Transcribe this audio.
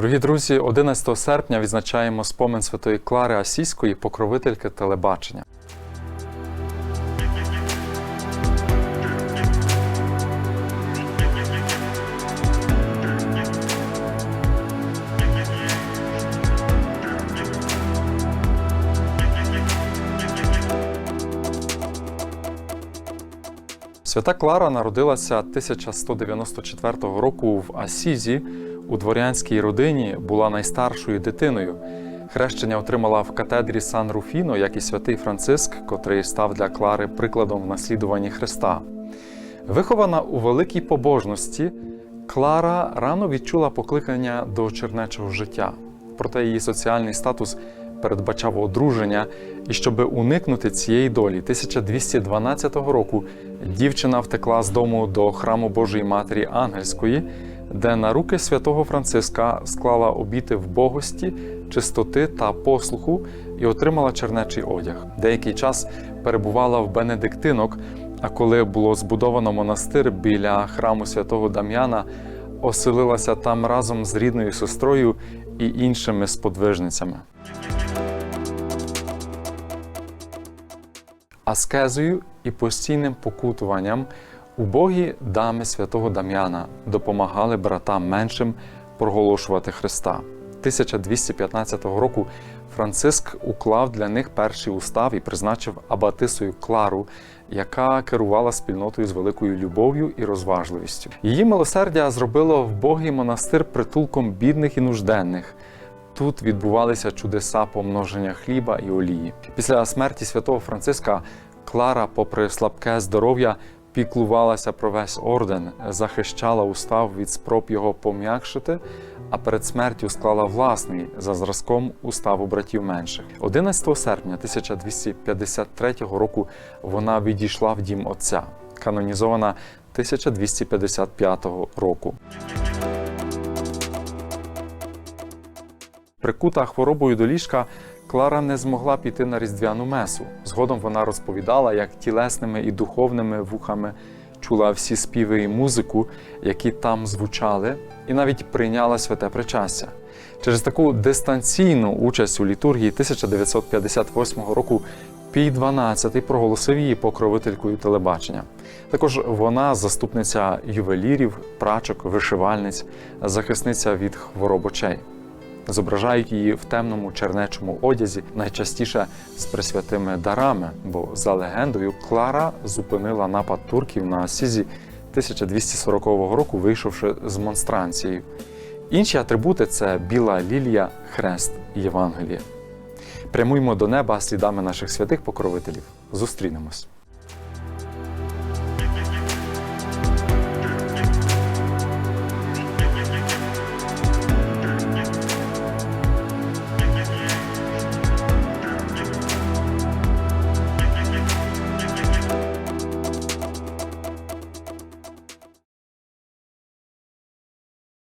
Дорогі друзі, 11 серпня відзначаємо спомин святої Клари Асійської, покровительки телебачення. Свята Клара народилася 1194 року в Асізі. У дворянській родині була найстаршою дитиною. Хрещення отримала в катедрі Сан Руфіно, як і святий Франциск, котрий став для Клари прикладом в наслідуванні Христа. Вихована у великій побожності, Клара рано відчула покликання до чернечого життя. Проте її соціальний статус передбачав одруження, і щоб уникнути цієї долі, 1212 року дівчина втекла з дому до храму Божої Матері Ангельської, де на руки святого Франциска склала обіти вбогості, чистоти та послуху і отримала чернечий одяг. Деякий час перебувала в Бенедиктинок. А коли було збудовано монастир біля храму святого Дам'яна, оселилася там разом з рідною сестрою і іншими сподвижницями. Аскезою і постійним покутуванням убогі дами святого Дам'яна допомагали братам меншим проголошувати Христа. 1215 року Франциск уклав для них перший устав і призначив абатисою Клару, яка керувала спільнотою з великою любов'ю і розважливістю. Її милосердя зробило вбогий монастир притулком бідних і нужденних. Тут відбувалися чудеса помноження хліба і олії. Після смерті святого Франциска Клара, попри слабке здоров'я, піклувалася про весь орден, захищала устав від спроб його пом'якшити, а перед смертю склала власний за зразком уставу братів менших. 11 серпня 1253 року вона відійшла в дім отця, канонізована 1255 року. Прикута хворобою до ліжка, Клара не змогла піти на різдвяну месу. Згодом вона розповідала, як тілесними і духовними вухами чула всі співи і музику, які там звучали, і навіть прийняла святе причастя. Через таку дистанційну участь у літургії 1958 року Пій 12 проголосив її покровителькою телебачення. Також вона заступниця ювелірів, прачок, вишивальниць, захисниця від хвороб очей. Зображають її в темному чернечому одязі, найчастіше з присвятими дарами, бо за легендою Клара зупинила напад турків на Асізі 1240 року, вийшовши з монстранцією. Інші атрибути це біла лілія, хрест і Євангеліє. Прямуємо до неба слідами наших святих покровителів. Зустрінемось.